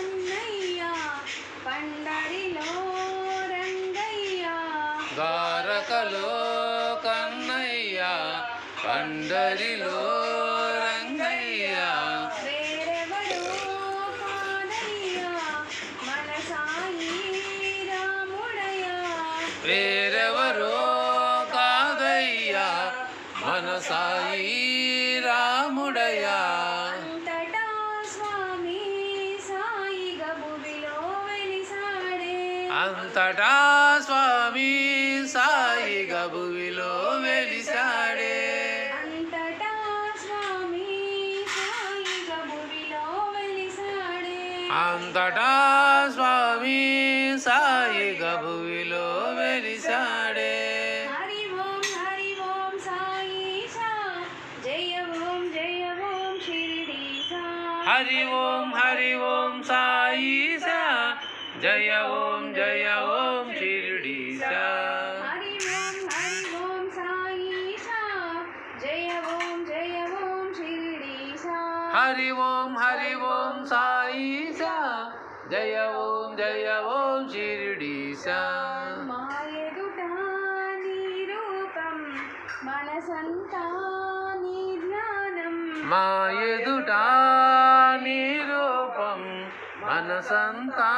కన్నయ్య పండరిలో రంగయ్య. ద్వారకలో కన్నయ్య పండరిలో రంగయ్య. వేరెవరో కాదయ్య మన సాయి రాముడయ్య. వేరెవరో కాదయ్యా మన సాయి రాముడయ్యా. అంతటా స్వామి సాయి గబువిలో వెలిసాడే అంతటా స్వామి సాయి గబువిలో వెలిసాడే అంతటా స్వామి సాయి గబువిలో వెలిసాడే హరి ఓం హరి ఓం సాయి సా. జయ ఓం జయ ఓం షిరిడి సా. హరి ఓం హరి ఓం సాయి సా. జయ ఓం జయ ఓం షిరిడి హరి ఓం హరి ఓం సాయి జయ ఓం జయ ఓం షిరిడి హరి ఓం హరి ఓం సాయి జయ ఓం జయ ఓం షిరిడి మాయదుట నీ రూపం మనసంతా నీ జ్ఞానం మా ఎదుట నీ రూపం మనసంతా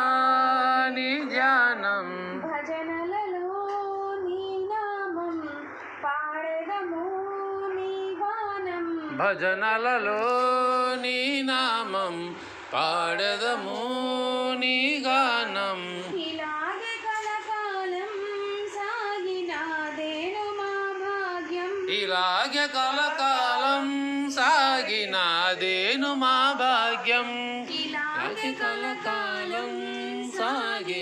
నీ ధ్యానం. భజనలలో నీ నామం పాడదము నీ గానం. భజనలలో నీ నామం పాడదము నీ గానం. ఇలాగే కలకాలం సాగినాదేను మా భాగ్యం. ఇలాగే కలకాలం సాగినాదేను మా భాగ్యం. ఇలాగే కలకాలం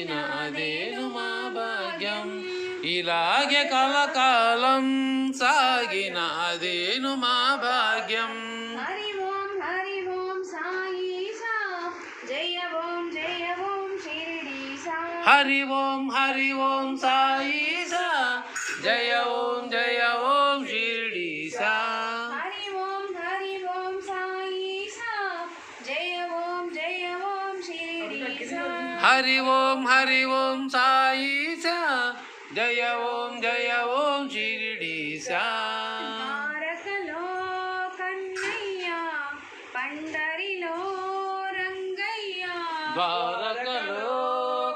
సాగినాదేను మా భాగ్యం. ఇలాగే కలకాలం సాగినాదేను మా భాగ్యం. హరి ఓం హరి ఓం సాయి సా జయ ఓం జయ ఓం షిరిడి సా హరి ఓం హరి ఓం సాయి సా జయ హరి ఓం హరి ఓం సాయి సా జయ ఓం జయ ఓం షిరిడి సా ద్వారకలో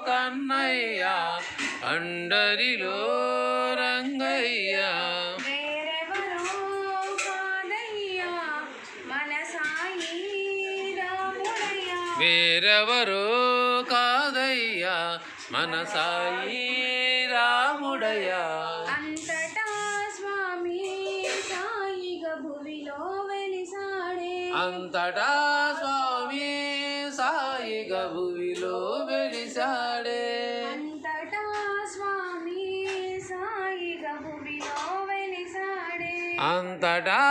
కన్నయ్య అండరిలో రంగయ్య వేరెవరో రాముడయ్య మన సాయి రాముడయ్యా. అంతటా స్వామి సాయి గభువిలో వెలిసాడే. అంతటా స్వామి సాయి గభువిలో వెలిసాడే. అంతటా స్వామి సాయి గభువిలో వెలిసాడే. అంతటా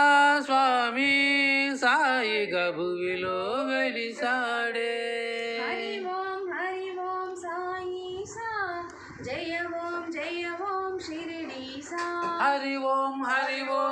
స్వామి సాయి గభువిలో వెలిసాడే. షిరిడి సా హరి ఓం